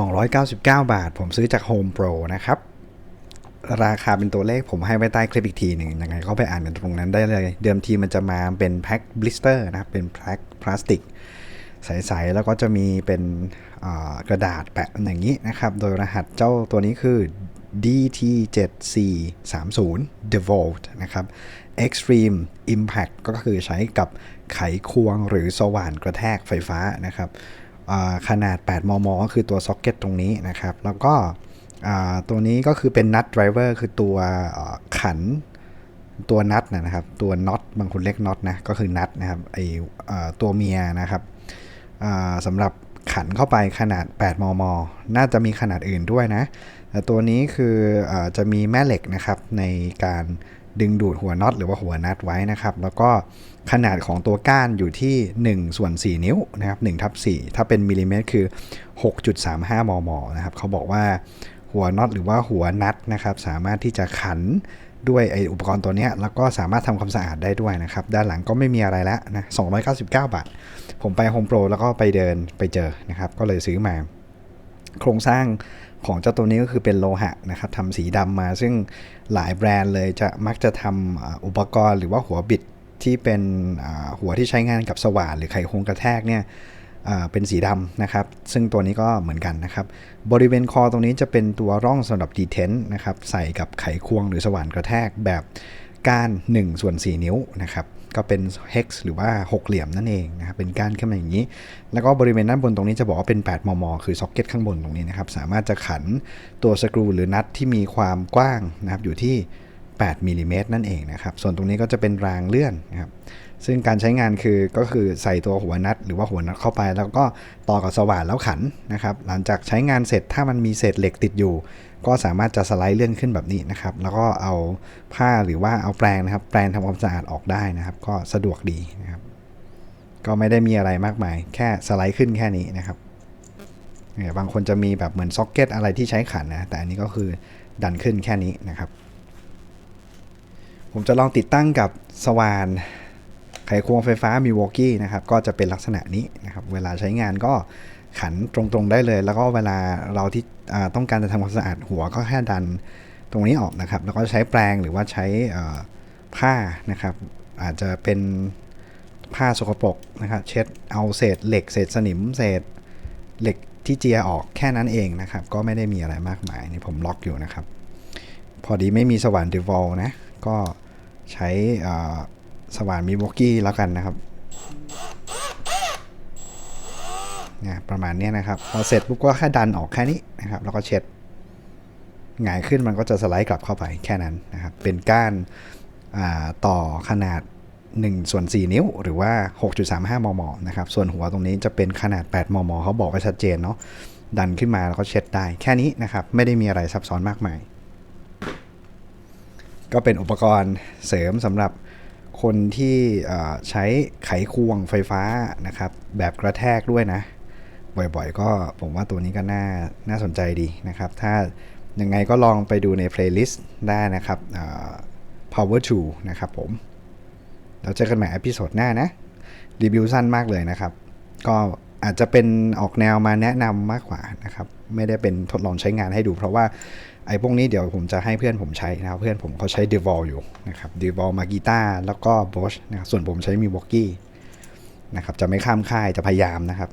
299 บาท ผมซื้อจาก Home Pro นะครับ ราคาเป็นตัวเลขผมให้ไว้ใต้คลิปอีกทีหนึ่งยังไงก็ไปอ่านกันตรงนั้นได้เลย เดิมทีมันจะมาเป็นแพ็คบลิสเตอร์นะครับ เป็นแพ็คพลาสติกใส ๆ แล้วก็จะมีเป็นกระดาษแปะอย่างนี้นะครับ โดยรหัสเจ้าตัวนี้คือ DT7430 DeVolt นะครับ Extreme Impact ก็คือใช้กับไขควงหรือสว่านกระแทกไฟฟ้านะครับ ขนาด 8 มม ก็คือตัวซ็อกเก็ตตรงนี้นะครับ แล้วก็ตัวนี้ก็คือเป็นนัดไดรเวอร์คือตัวขันตัวนัดนะครับ ตัวน็อตบางคนเรียกน็อตนะ ก็คือนัดนะครับไอตัวเมียนะครับสำหรับขันเข้าไปขนาด 8 มม น่าจะมีขนาดอื่นด้วยนะ แต่ตัวนี้คืออจะมีแม่เหล็กนะครับในการ ดึงดูดหัวน็อตหรือว่าหัวนัดไว้นะครับ แล้วก็ขนาดของตัวก้านอยู่ที่ 1 ส่วน 4 นิ้วนะครับ1ทับ4ถ้าเป็นมิลลิเมตรคือ 6.35 มมนะครับเขาบอกว่าหัวน็อตหรือว่าหัวนัดนะครับ สามารถที่จะขันด้วยไออุปกรณ์ตัวนี้แล้วก็สามารถทำความสะอาดได้ด้วยนะครับ ด้านหลังก็ไม่มีอะไรแล้วนะ299 บาท ผมไป Home Pro แล้วก็ไปเดินไปเจอนะครับ ก็เลยซื้อมา โครงสร้างของเจ้าตัวนี้ก็คือเป็นโลหะนะครับทำสีดำมา ซึ่งหลายแบรนด์เลยจะมักจะทำอุปกรณ์หรือว่าหัวบิดที่เป็นหัวที่ใช้งานกับสว่านหรือไขควงกระแทกเนี่ยเป็นสีดำนะครับ ซึ่งตัวนี้ก็เหมือนกันนะครับ บริเวณคอตรงนี้จะเป็นตัวร่องสำหรับดีเทนต์นะครับ ใส่กับไขควงหรือสว่านกระแทกแบบ ก้าน1ส่วน4 นิ้วนะครับก็เป็น hex หรือว่าหกเหลี่ยมนั่นเองนะครับเป็นก้านขึ้นมาอย่างนี้ แล้วก็บริเวณด้านบนตรงนี้จะบอกว่าเป็น 8 มม คือซ็อกเก็ตข้างบนตรงนี้นะครับ สามารถจะขันตัวสกรูหรือนัดที่มีความกว้างนะครับอยู่ที่8มิลลิเมตรนั่นเองนะครับ ส่วนตรงนี้ก็จะเป็นรางเลื่อนนะครับ ซึ่งการใช้งานคือก็คือใส่ตัวหัวนัด หรือว่าหัวนัดเข้าไป แล้วก็ต่อกับสว่านแล้วขันนะครับ หลังจากใช้งานเสร็จถ้ามันมีเศษเหล็กติดอยู่ ก็สามารถจะสไลด์เลื่อนขึ้นแบบนี้นะครับ แล้วก็เอาผ้าหรือว่าเอาแปรงนะครับ แปรงทำความสะอาดออกได้นะครับ ก็สะดวกดีนะครับ ก็ไม่ได้มีอะไรมากมาย แค่สไลด์ขึ้นแค่นี้นะครับเนี่ยบางคนจะมีแบบเหมือนซ็อกเก็ตอะไรที่ใช้ขันนะแต่อันนี้ก็คือดันขึ้นแค่นี้นะครับ ผมจะลองติดตั้งกับสว่าน ไขควงไฟฟ้ามีวอ l กี้นะครับก็จะเป็นลักษณะนี้นะครับเวลาใช้งานก็ขันตรงๆได้เลย แล้วก็เวลาเราที่ต้องการจะทำความสะอาดหัวก็แค่ดันตรงนี้ออกนะครับ แล้วก็ใช้แปรงหรือว่าใช้ผ้านะครับ อาจจะเป็นผ้าสกปรกนะครับเช็ดเอาเศษเหล็กเศษสนิมเศษเหล็กที่เจียออกแค่นั้นเองนะครับ ก็ไม่ได้มีอะไรมากมายนี่ผมล็อกอยู่นะครับ พอดีไม่มีสว่านเดวอลนะก็ใช้ สว่านมีวอกกี้แล้วกันนะครับเนี่ยประมาณนี้นะครับ พอเสร็จปุ๊บก็แค่ดันออกแค่นี้นะครับ แล้วก็เช็ดหงายขึ้นมันก็จะสไลด์กลับเข้าไปแค่นั้นนะครับ เป็นก้านาต่อขนาด1ส่วน4 นิ้วหรือว่า 6.35 มม นะครับ ส่วนหัวตรงนี้จะเป็นขนาด 8 มม เขาบอกไว้ชัดเจนเนาะ ดันขึ้นมาแล้วก็เช็ดได้ แค่นี้นะครับ ไม่ได้มีอะไรซับซ้อนมากมาย ก็เป็นอุปกรณ์เสริมสำหรับ คนที่ใช้ไขควงไฟฟ้านะครับ แบบกระแทกด้วยนะ บ่อยๆ ก็ผมว่าตัวนี้ก็น่าน่าสนใจดีนะครับ ถ้ายังไงก็ลองไปดูใน playlist ได้นะครับ power 2นะครับผม เราเจอกันใหม่อพิโซดหน้านะ รีวิวสั้นมากเลยนะครับ ก็อาจจะเป็นออกแนวมาแนะนำมากกว่านะครับ ไม่ได้เป็นทดลองใช้งานให้ดู เพราะว่า ไอ้พวกนี้เดี๋ยวผมจะให้เพื่อนผมใช้นะครับ เพื่อนผมเขาใช้ d e v o l อยู่นะครับ d e v o l มากีตาร์แล้วก็ Bosch นะครับส่วนผมใช้มีวอกกี้นะครับจะไม่ข้ามค่ายจะพยายามนะครับ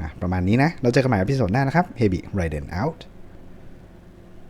นะประมาณนี้นะ เราเจอกันใหม่อพิโซดหน้านะครับ Heavy Raiden out